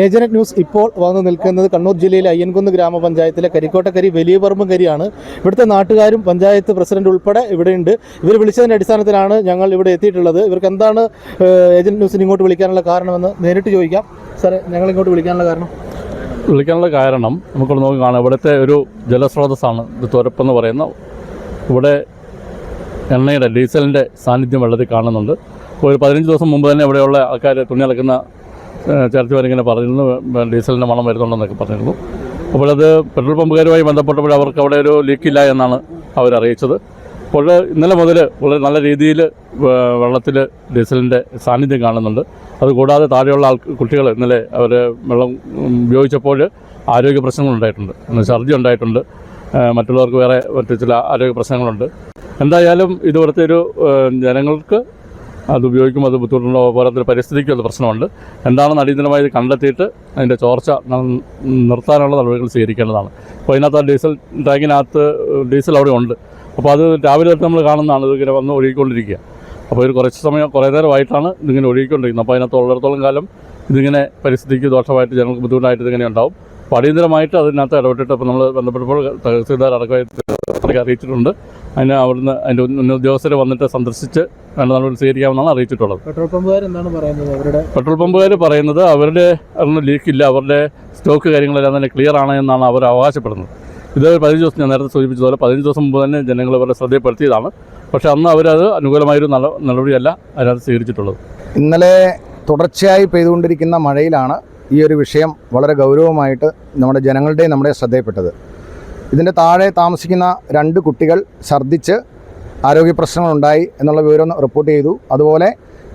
ഏജനറ്റ് news ഇപ്പോൾ വന്ന് നിൽക്കുന്നത് കണ്ണൂർ ജില്ലയിലെ അയ്യൻകുന്ന് ഗ്രാമപഞ്ചായത്തിലെ കരിക്കോട്ടക്കരി വലിയ പറമ്പും കരിയാണ്. ഇവിടുത്തെ നാട്ടുകാരും പഞ്ചായത്ത് പ്രസിഡന്റ് ഉൾപ്പെടെ ഇവിടെയുണ്ട്. ഇവർ വിളിച്ചതിന്റെ അടിസ്ഥാനത്തിലാണ് ഞങ്ങൾ ഇവിടെ എത്തിയിട്ടുള്ളത്. ഇവർക്ക് എന്താണ് ഏജന്റ് ന്യൂസിന് ഇങ്ങോട്ട് വിളിക്കാനുള്ള കാരണമെന്ന് നേരിട്ട് ചോദിക്കാം. സാറേ ഞങ്ങൾ ഇങ്ങോട്ട് വിളിക്കാനുള്ള കാരണം? വിളിക്കാനുള്ള കാരണം നമുക്ക് നോക്കി കാണാം. ഇവിടുത്തെ ഒരു ജലസ്രോതസ്സാണ് ഇത് തുരപ്പെന്ന് പറയുന്ന. ഇവിടെ എണ്ണയുടെ ഡീസലിന്റെ സാന്നിധ്യം വെള്ളത്തിൽ കാണുന്നുണ്ട്. ഒരു പതിനഞ്ച് ദിവസം മുമ്പ് തന്നെ ഇവിടെയുള്ള ആൾക്കാർ തുണി അലക്കുന്ന ചേർത്തുവരിങ്ങനെ പറഞ്ഞിരുന്നു ഡീസലിന്റെ മണം വരുന്നുണ്ടെന്നൊക്കെ പറഞ്ഞിരുന്നു അപ്പോൾ അത് പെട്രോൾ പമ്പുകാരുമായി ബന്ധപ്പെട്ടപ്പോൾ അവർക്ക് അവിടെ ഒരു ലീക്കില്ല എന്നാണ് അവരറിയിച്ചത്. അപ്പോൾ ഇന്നലെ മുതൽ വളരെ നല്ല രീതിയിൽ വെള്ളത്തിൽ ഡീസലിന്റെ സാന്നിധ്യം കാണുന്നുണ്ട്. അതുകൂടാതെ താഴെയുള്ള ആൾ കുട്ടികൾ ഇന്നലെ അവർ വെള്ളം ഉപയോഗിച്ചപ്പോൾ ആരോഗ്യ പ്രശ്നങ്ങളുണ്ടായിട്ടുണ്ട് ഛർദി ഉണ്ടായിട്ടുണ്ട്. മറ്റുള്ളവർക്ക് വേറെ മറ്റു ചില ആരോഗ്യ പ്രശ്നങ്ങളുണ്ട്. എന്തായാലും ഇതുവരത്തെ ഒരു ജനങ്ങൾക്ക് അത് ഉപയോഗിക്കുമ്പോൾ അത് ബുദ്ധിമുട്ടുണ്ടോ പോലത്തെ പരിസ്ഥിതിക്കും അത് പ്രശ്നമുണ്ട്. എന്താണെന്ന് അടിയന്തരമായി കണ്ടെത്തിയിട്ട് അതിന്റെ ചോർച്ച നിർത്താനുള്ള നടപടികൾ സ്വീകരിക്കേണ്ടതാണ്. അപ്പോൾ അതിനകത്ത് ആ ഡീസൽ ടാങ്കിനകത്ത് ഡീസൽ അവിടെ ഉണ്ട്. അപ്പോൾ അത് രാവിലെ തൊട്ട് നമ്മൾ കാണുന്നതാണ്. ഇതിങ്ങനെ വന്ന് ഒഴുകിക്കൊണ്ടിരിക്കുക. അപ്പോൾ ഒരു കുറച്ച് സമയം കുറേ നേരമായിട്ടാണ് ഇതിങ്ങനെ ഒഴുകിക്കൊണ്ടിരിക്കുന്നത്. അപ്പോൾ അതിനകത്ത് ഉള്ളിടത്തോളം കാലം ഇതിങ്ങനെ പരിസ്ഥിതിക്ക് ദോഷമായിട്ട് ജനങ്ങൾക്ക് ബുദ്ധിമുട്ടായിട്ട് ഇതിങ്ങനെ ഉണ്ടാവും. അപ്പോൾ അടിയന്തരമായിട്ട് അതിനകത്ത് ഇടപെട്ടിട്ട് അപ്പോൾ നമ്മൾ ബന്ധപ്പെട്ടപ്പോൾ തഹസീൽദാർ അടക്കമായി അറിയിച്ചിട്ടുണ്ട്. അതിന് അവിടുന്ന് അതിന്റെ ഉന്നത ഉദ്യോഗസ്ഥർ വന്നിട്ട് സന്ദർശിച്ച് വേണ്ട നടപടി സ്വീകരിക്കാമെന്നാണ് അറിയിച്ചിട്ടുള്ളത്. പെട്രോൾ പമ്പുകാർ എന്താണ് പറയുന്നത് അവരുടെ? പെട്രോൾ പമ്പുകാർ പറയുന്നത് അവരുടെ അതൊന്നും ലീക്കില്ല അവരുടെ സ്റ്റോക്ക് കാര്യങ്ങളെല്ലാം തന്നെ ക്ലിയർ ആണ് എന്നാണ് അവർ അവകാശപ്പെടുന്നത്. ഇത് പതിനഞ്ച് ദിവസം ഞാൻ നേരത്തെ സൂചിപ്പിച്ചതുപോലെ പതിനഞ്ച് ദിവസം മുമ്പ് തന്നെ ജനങ്ങൾ അവരുടെ ശ്രദ്ധയിൽപ്പെടുത്തിയതാണ്. പക്ഷേ അന്ന് അവരത് അനുകൂലമായൊരു നല്ല നടപടിയല്ല അതിനകത്ത് സ്വീകരിച്ചിട്ടുള്ളത്. ഇന്നലെ തുടർച്ചയായി പെയ്തുകൊണ്ടിരിക്കുന്ന മഴയിലാണ് ഈ ഒരു വിഷയം വളരെ ഗൗരവമായിട്ട് നമ്മുടെ ജനങ്ങളുടെയും നമ്മുടെ ശ്രദ്ധയിൽപ്പെട്ടത്. ഇതിന്റെ താഴെ താമസിക്കുന്ന രണ്ട് കുട്ടികൾ ഛർദ്ദിച്ച് ആരോഗ്യ പ്രശ്നങ്ങളുണ്ടായി എന്നുള്ള വിവരം റിപ്പോർട്ട് ചെയ്തു. അതുപോലെ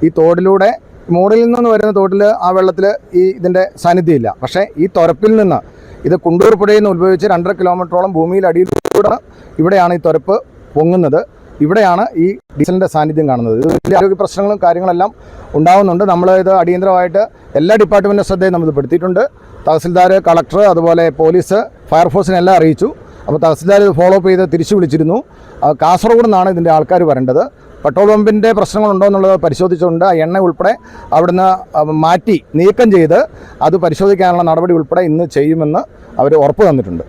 ഈ തോടിലൂടെ മൂടിൽ നിന്ന് വരുന്ന തോട്ടിൽ ആ വെള്ളത്തിൽ ഈ ഇതിന്റെ സാന്നിധ്യമില്ല. പക്ഷേ ഈ തുരപ്പിൽ നിന്ന് ഇത് കുണ്ടൂർ പുഴയിൽ നിന്ന് ഉത്ഭവിച്ച് രണ്ടര കിലോമീറ്ററോളം ഭൂമിയിൽ അടിയിലൂടെ ഇവിടെയാണ് ഈ തുരപ്പ് പൊങ്ങുന്നത്. ഇവിടെയാണ് ഈ ഡീസലിന്റെ സാന്നിധ്യം കാണുന്നത്. ഇത് വലിയ ആരോഗ്യ പ്രശ്നങ്ങളും കാര്യങ്ങളെല്ലാം ഉണ്ടാകുന്നുണ്ട് നമ്മൾ ഇത് അടിയന്തരമായിട്ട് എല്ലാ ഡിപ്പാർട്ട്മെന്റിന്റെ ശ്രദ്ധയും നമ്മൾ പെടുത്തിയിട്ടുണ്ട്. തഹസിൽദാർ കളക്ടർ അതുപോലെ പോലീസ് ഫയർഫോഴ്സിനെല്ലാം അറിയിച്ചു. അപ്പോൾ തഹസിൽദാർ ഇത് ഫോളോ അപ്പ് ചെയ്ത് തിരിച്ചു വിളിച്ചിരുന്നു. കാസർഗോഡ് നിന്നാണ് ഇതിന്റെ ആൾക്കാർ വരേണ്ടത്. പെട്രോൾ പമ്പിന്റെ പ്രശ്നങ്ങളുണ്ടോ എന്നുള്ളത് പരിശോധിച്ചുകൊണ്ട് ആ എണ്ണ ഉൾപ്പെടെ അവിടുന്ന് മാറ്റി നീക്കം ചെയ്ത് അത് പരിശോധിക്കാനുള്ള നടപടി ഉൾപ്പെടെ ഇന്ന് ചെയ്യുമെന്ന് അവർ ഉറപ്പ് തന്നിട്ടുണ്ട്.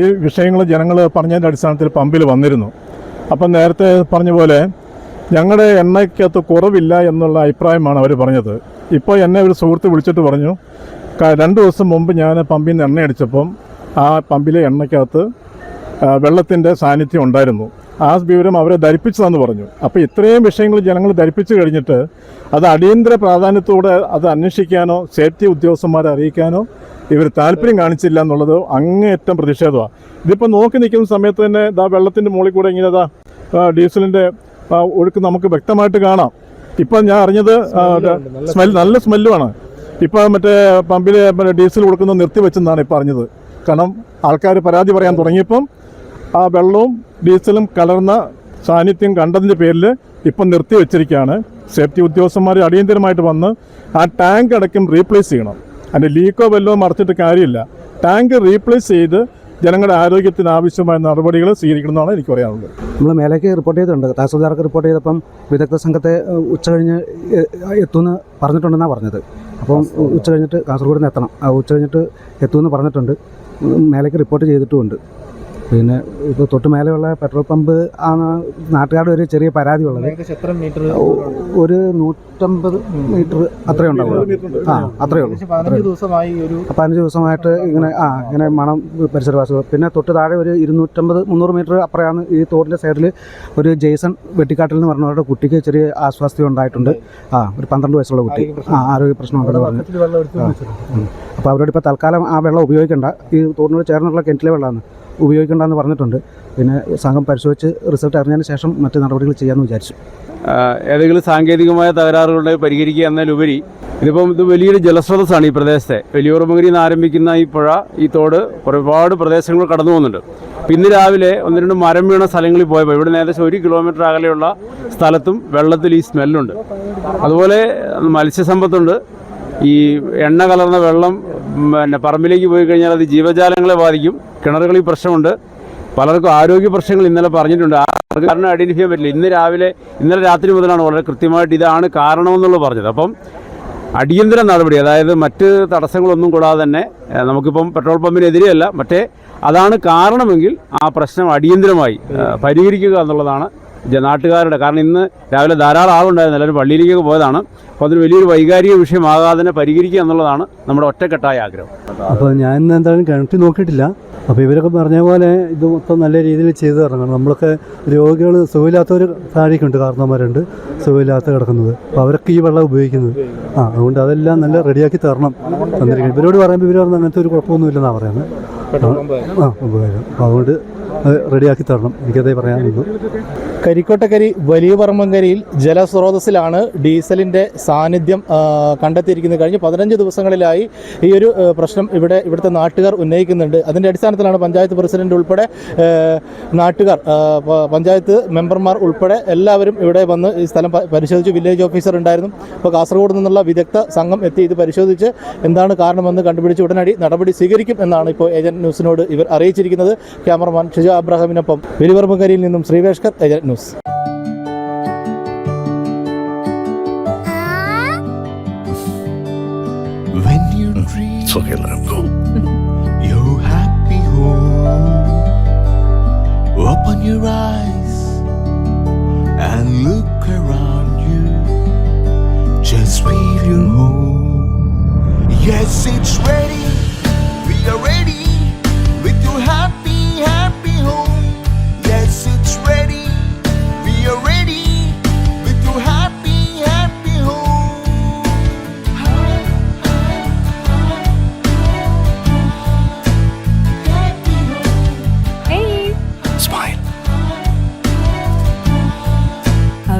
ഈ വിഷയങ്ങൾ ജനങ്ങൾ പറഞ്ഞതിന്റെ അടിസ്ഥാനത്തിൽ പമ്പിൽ വന്നിരുന്നു. അപ്പം നേരത്തെ പറഞ്ഞ പോലെ ഞങ്ങളുടെ എണ്ണയ്ക്കകത്ത് കുറവില്ല എന്നുള്ള അഭിപ്രായമാണ് അവർ പറഞ്ഞത്. ഇപ്പോൾ എന്നെ ഒരു സുഹൃത്ത് വിളിച്ചിട്ട് പറഞ്ഞു രണ്ട് ദിവസം മുമ്പ് ഞാൻ പമ്പിൽ നിന്ന് എണ്ണ അടിച്ചപ്പം ആ പമ്പിലെ എണ്ണയ്ക്കകത്ത് വെള്ളത്തിന്റെ സാന്നിധ്യം ഉണ്ടായിരുന്നു. ആ വിവരം അവരെ ധരിപ്പിച്ചതെന്ന് പറഞ്ഞു. അപ്പോൾ ഇത്രയും വിഷയങ്ങൾ ജനങ്ങൾ ധരിപ്പിച്ചു കഴിഞ്ഞിട്ട് അത് അടിയന്തര പ്രാധാന്യത്തോടെ അത് അന്വേഷിക്കാനോ സേഫ്റ്റി ഉദ്യോഗസ്ഥന്മാരെ അറിയിക്കാനോ ഇവർ താല്പര്യം കാണിച്ചില്ല എന്നുള്ളത് അങ്ങേയറ്റം പ്രതിഷേധമാണ് ഇതിപ്പോൾ നോക്കി നിൽക്കുന്ന സമയത്ത് തന്നെ ഇതാ വെള്ളത്തിന്റെ മുകളിൽ കൂടെ ഇങ്ങനെ ഇതാ ആ, ഡീസലിന്റെ ഒഴുക്ക് നമുക്ക് വ്യക്തമായിട്ട് കാണാം. ഇപ്പം ഞാൻ അറിഞ്ഞത് സ്മെൽ നല്ല സ്മെല്ലുമാണ്. ഇപ്പം മറ്റേ പമ്പിൽ ഡീസൽ കൊടുക്കുന്നത് നിർത്തി വെച്ചെന്നാണ് ഇപ്പം അറിഞ്ഞത്. കാരണം ആൾക്കാർ പരാതി പറയാൻ തുടങ്ങിയപ്പം ആ വെള്ളവും ഡീസലും കലർന്ന സാന്നിധ്യം കണ്ടതിന്റെ പേരിൽ ഇപ്പം നിർത്തി വെച്ചിരിക്കുകയാണ്. സേഫ്റ്റി ഉദ്യോഗസ്ഥന്മാർ അടിയന്തരമായിട്ട് വന്ന് ആ ടാങ്ക് അടക്കം റീപ്ലേസ് ചെയ്യണം. അതിന്റെ ലീക്കോ വെല്ലോ മറച്ചിട്ട് കാര്യമില്ല. ടാങ്ക് റീപ്ലേസ് ചെയ്ത് ജനങ്ങളുടെ ആരോഗ്യത്തിന് ആവശ്യമായ നടപടികൾ സ്വീകരിക്കണമെന്നാണ് എനിക്ക് പറയാനുള്ളത്. നമ്മൾ മേലേക്ക് റിപ്പോർട്ട് ചെയ്തിട്ടുണ്ട്. തഹസിൽദാർക്ക് റിപ്പോർട്ട് ചെയ്തപ്പം വിദഗ്ധ സംഘത്തെ ഉച്ച കഴിഞ്ഞ് എത്തുമെന്ന് പറഞ്ഞിട്ടുണ്ടെന്നാണ് പറഞ്ഞത്. അപ്പം ഉച്ച കഴിഞ്ഞിട്ട് കാസർഗോഡ് നിന്ന് എത്തണം. ഉച്ച കഴിഞ്ഞിട്ട് എത്തുമെന്ന് പറഞ്ഞിട്ടുണ്ട്. മേലേക്ക് റിപ്പോർട്ട് ചെയ്തിട്ടുമുണ്ട്. പിന്നെ ഇപ്പോൾ തൊട്ട് മേലെയുള്ള പെട്രോൾ പമ്പ് ആണ് നാട്ടുകാരുടെ ഒരു ചെറിയ പരാതി ഉള്ളത് ഒരു നൂറ്റമ്പത് മീറ്റർ അത്രേ ഉണ്ടാവുള്ളൂ ആ അത്രേ ഉള്ളൂ പതിനഞ്ച് ദിവസമായിട്ട് ഇങ്ങനെ ആ ഇങ്ങനെ മണം പരിസരവാസികൾ പിന്നെ തൊട്ട് താഴെ ഒരു ഇരുന്നൂറ്റമ്പത് മുന്നൂറ് മീറ്റർ അപ്പുറയാണ് ഈ തോടിന്റെ സൈഡിൽ ഒരു ജെയ്സൺ വെട്ടിക്കാട്ടിൽ എന്ന് പറഞ്ഞവരുടെ കുട്ടിക്ക് ചെറിയ ആശ്വാസ്യം ഉണ്ടായിട്ടുണ്ട് ആ ഒരു പന്ത്രണ്ട് വയസ്സുള്ള കുട്ടി ആ ആരോഗ്യ പ്രശ്നമുണ്ടെന്ന് പറഞ്ഞു. അപ്പോൾ അവരോട് ഇപ്പോൾ തൽക്കാലം ആ വെള്ളം ഉപയോഗിക്കേണ്ട ഈ തോടിനോട് ചേർന്നുള്ള കിണറ്റിലെ വെള്ളമാണ് ഉപയോഗിക്കേണ്ടെന്ന് പറഞ്ഞിട്ടുണ്ട്. പിന്നെ സംഘം പരിശോധിച്ച് റിസൾട്ട് അറിഞ്ഞതിന് ശേഷം മറ്റ് നടപടികൾ ചെയ്യാമെന്ന് വിചാരിച്ചു. ഏതെങ്കിലും സാങ്കേതികമായ തകരാറുകളെ പരിഹരിക്കുക എന്നതിലുപരി ഇതിപ്പം ഇത് വലിയൊരു ജലസ്രോതസ്സാണ് ഈ പ്രദേശത്തെ. വലിയൂർമകരിയിൽ നിന്ന് ആരംഭിക്കുന്ന ഈ പുഴ ഈ തോട് ഒരുപാട് പ്രദേശങ്ങൾ കടന്നു പോകുന്നുണ്ട്. ഇന്ന് രാവിലെ ഒന്ന് രണ്ട് മരം വീണ സ്ഥലങ്ങളിൽ പോയപ്പോൾ ഇവിടെ ഏകദേശം ഒരു കിലോമീറ്റർ അകലെയുള്ള സ്ഥലത്തും വെള്ളത്തിൽ ഈ സ്മെല്ലുണ്ട്. അതുപോലെ മത്സ്യസമ്പത്തുണ്ട്. ഈ എണ്ണ കലർന്ന വെള്ളം പിന്നെ പറമ്പിലേക്ക് പോയി കഴിഞ്ഞാൽ അത് ജീവജാലങ്ങളെ ബാധിക്കും. കിണറുകളിൽ പ്രശ്നമുണ്ട്. പലർക്കും ആരോഗ്യ പ്രശ്നങ്ങൾ ഇന്നലെ പറഞ്ഞിട്ടുണ്ട്. ആ കാരണം ഐഡന്റിഫൈ ചെയ്യാൻ പറ്റില്ല. ഇന്ന് രാവിലെ ഇന്നലെ രാത്രി മുതലാണ് വളരെ കൃത്യമായിട്ട് ഇതാണ് കാരണമെന്നുള്ളത് പറഞ്ഞത്. അപ്പം അടിയന്തര നടപടി അതായത് മറ്റ് തടസ്സങ്ങളൊന്നും കൂടാതെ തന്നെ നമുക്കിപ്പം പെട്രോൾ പമ്പിനെതിരെയല്ല മറ്റേ അതാണ് കാരണമെങ്കിൽ ആ പ്രശ്നം അടിയന്തരമായി പരിഹരിക്കുക എന്നുള്ളതാണ് നാട്ടുകാരുടെ. കാരണം ഇന്ന് രാവിലെ ധാരാളം ആളുണ്ടായിരുന്നു എല്ലാവരും പള്ളിയിലേക്ക് പോയതാണ്. അപ്പോൾ അതൊരു വലിയൊരു വൈകാരിക വിഷയമാകാതെ തന്നെ പരിഹരിക്കുക എന്നുള്ളതാണ് നമ്മുടെ ഒറ്റക്കെട്ടായ ആഗ്രഹം. അപ്പോൾ ഞാൻ ഇന്ന് എന്തായാലും കിണറ്റി നോക്കിയിട്ടില്ല. അപ്പോൾ ഇവരൊക്കെ പറഞ്ഞ പോലെ ഇത് മൊത്തം നല്ല രീതിയിൽ ചെയ്തു തരണം. നമ്മളൊക്കെ രോഗികൾ സുഖമില്ലാത്തവർ താഴേക്കുണ്ട്. കാരണവന്മാരുണ്ട് സുഖമില്ലാത്ത കിടക്കുന്നത്. അപ്പോൾ അവരൊക്കെ ഈ വെള്ളം ഉപയോഗിക്കുന്നത്. ആ അതുകൊണ്ട് അതെല്ലാം നല്ല റെഡിയാക്കി തരണം തന്നിരിക്കണം ഇവരോട് പറയുമ്പോൾ ഇവർ പറഞ്ഞ അങ്ങനത്തെ ഒരു കുഴപ്പമൊന്നുമില്ലെന്നാണ് പറയുന്നത്. ആ ഉപകാരം. അപ്പോൾ അതുകൊണ്ട് അത് റെഡിയാക്കി തരണം. എനിക്കതേ പറയാനുള്ളൂ. കരിക്കോട്ടക്കരി വലിയ പറമ്പങ്കരിയിൽ ജലസ്രോതസ്സിലാണ് ഡീസലിന്റെ സാന്നിധ്യം കണ്ടെത്തിയിരിക്കുന്നത്. കഴിഞ്ഞ് പതിനഞ്ച് ദിവസങ്ങളിലായി ഈ ഒരു പ്രശ്നം ഇവിടെ ഇവിടുത്തെ നാട്ടുകാർ ഉന്നയിക്കുന്നുണ്ട്. അതിന്റെ അടിസ്ഥാനത്തിലാണ് പഞ്ചായത്ത് പ്രസിഡന്റ് ഉൾപ്പെടെ നാട്ടുകാർ പഞ്ചായത്ത് മെമ്പർമാർ ഉൾപ്പെടെ എല്ലാവരും ഇവിടെ വന്ന് ഈ സ്ഥലം പരിശോധിച്ച്. വില്ലേജ് ഓഫീസർ ഉണ്ടായിരുന്നു. അപ്പോൾ കാസർഗോഡ് നിന്നുള്ള വിദഗ്ധ സംഘം എത്തി ഇത് പരിശോധിച്ച് എന്താണ് കാരണമെന്ന് കണ്ടുപിടിച്ച് ഉടനടി നടപടി സ്വീകരിക്കും എന്നാണ് ഇപ്പോൾ ഏജന്റ് ന്യൂസിനോട് ഇവർ അറിയിച്ചിരിക്കുന്നത്. ക്യാമറമാൻ ഷിജ അബ്രഹാമിനൊപ്പം വെലിവർമ്മകരിയിൽ നിന്നും Sreeveshkar Asianet news When you dream It's okay, let him go. your happy home, open your eyes and look around you. Just feel your home. Yes, it's ready.